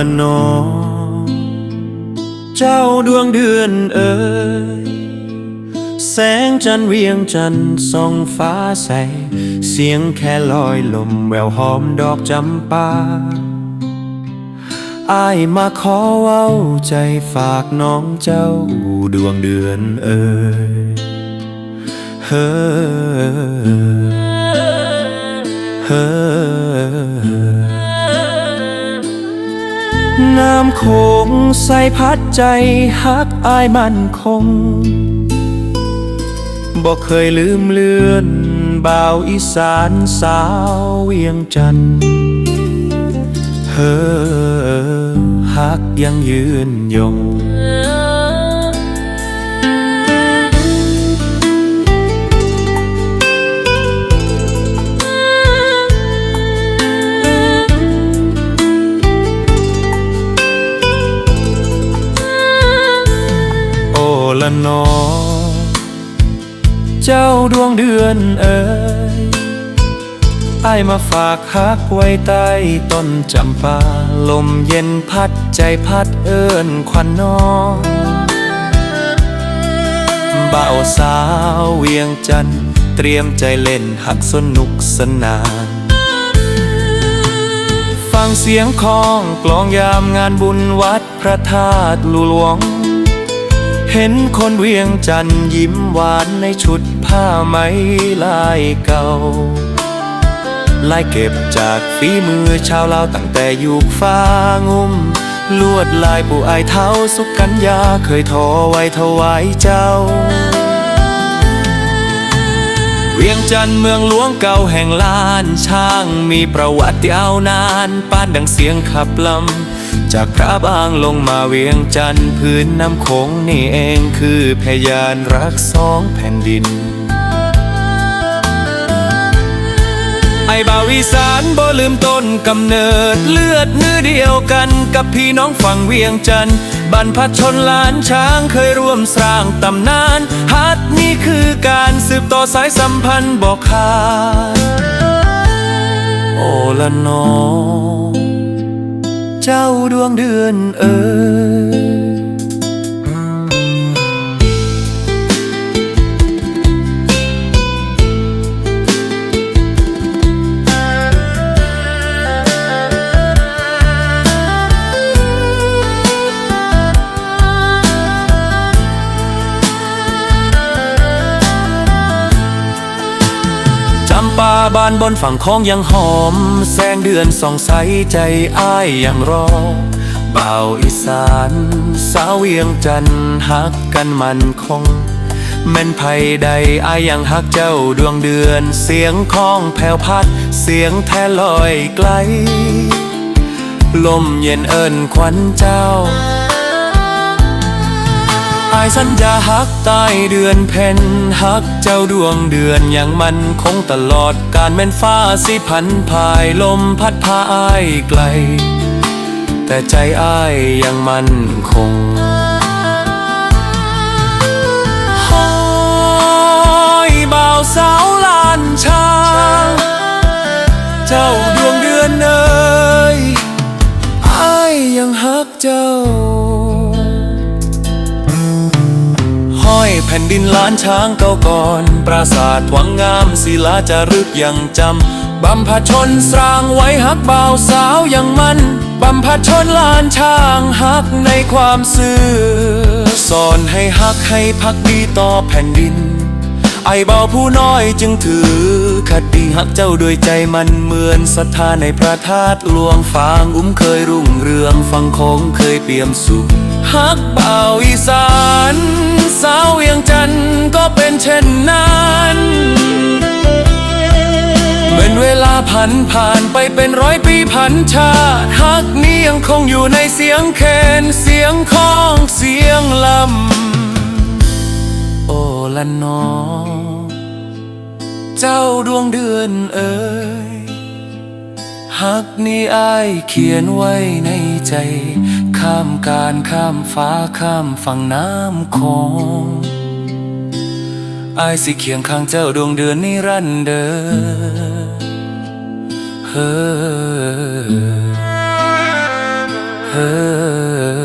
ละนอ เจ้าดวงเดือนเอ๋ยแสงจันทร์เวียงจันส่องฟ้าใส เสียงแค่ลอยลมแววหอมดอกจำปาอายมาขอเว้าใจฝากน้องเจ้าดวงเดือนเอ๋ยเฮ้อเฮ้อ น้ำโขงใส่พัดใจฮักอายมันคงบอกเคยลืมเลือนบ่าวอีสานสาวเวียงจันเฮ้อฮักยังยืนยง เจ้าดวงเดือนเอ๋ยไอมาฝากฮักไว้ใต้ต้นจำปา ลมเย็นพัดใจพัดเอิญควันน้องบ่าวสาวเวียงจันทร์เตรียมใจเล่นหักสนุกสนาน ฟังเสียงของกลองยามงานบุญวัดพระธาตุหลวง เห็นคนเวียงจันยิ้มหวานในชุดผ้าไหมลายเก่า ลายเก็บจากฝีมือชาวลาวตั้งแต่ยุคฟ้างุ่มลวดลายปู่อายเท้าสุกัญญาเคยทอไว้ถวายเจ้า เวียงจันทร์เมืองหลวงเก่าแห่งล้านช่างมีประวัติยาวนานปานดังเสียงขับลำ จากพระบางลงมาเวียงจันทร์พื้นน้ำโขงนี่เองคือพยานรักสองแผ่นดิน ไอ้บ่าวอีสานบ่ลืมต้นกำเนิดเลือดเนื้อเดียวกันกับพี่น้องฝั่งเวียงจันทร์ บรรพชนล้านช้างเคยร่วมสร้างตำนาน ฮัดนี่คือการสืบต่อสายสัมพันธ์บอกขาดโอละนอ เจ้าดวงเดือนเอ๋ย บานบนฝั่งคลองยังหอม แสงเดือนส่องใสใจอ้ายยังรอบ่าวอีสาน สาวเวียงจันทร์ฮักกันมันคงแม่นไผใดอายยังฮักเจ้าดวงเดือน เสียงค้องแผ่วพัด เสียงแท้ลอยไกล ลมเย็นเอิญควันเจ้าายสัญญาฮักใต้เดือนเพ็ญฮักเจ้าดวงเดือนอย่างมันคงตลอดการแม่นฟ้าสิพันพายลมพัดพาอายไกล แต่ใจอายยังมันคงหอยบ่าวสาวลานชางเจ้าดวงเดือนเอ่ยอายยังฮักเจ้า แผ่นดินล้านช้างเก่าก่อน ปราสาทวังงามศิลาจารึกยังจำบำพชนสร้างไว้ฮักบ่าวสาวยังมันบำพชนล้านช้างฮักในความซื่อสอนให้ฮักให้พักดีต่อแผ่นดิน ไอเบาผู้น้อยจึงถือคติฮักเจ้าด้วยใจมันเหมือนศรัทธาในพระธาตุหลวงฟางอุ้มเคยรุ่งเรืองฟังคงเคยเปี่ยมสุขฮักเบาอีสาน สาวเวียงจันทร์ก็เป็นเช่นนั้นเหมือนเวลาผ่านผ่านไปเป็นร้อยปีพันชาติฮักนี้ยังคงอยู่ในเสียงแคนเสียงค้องเสียงลำ โอละนอ เจ้าดวงเดือนเอ่ยฮักนี้อายเขียนไว้ในใจ ข้ามการข้ามฟ้าข้ามฝั่งน้ำคงอายสิเคียงข้างเจ้าดวงเดือนนิรันดร์เดอเฮ้อเฮ้อ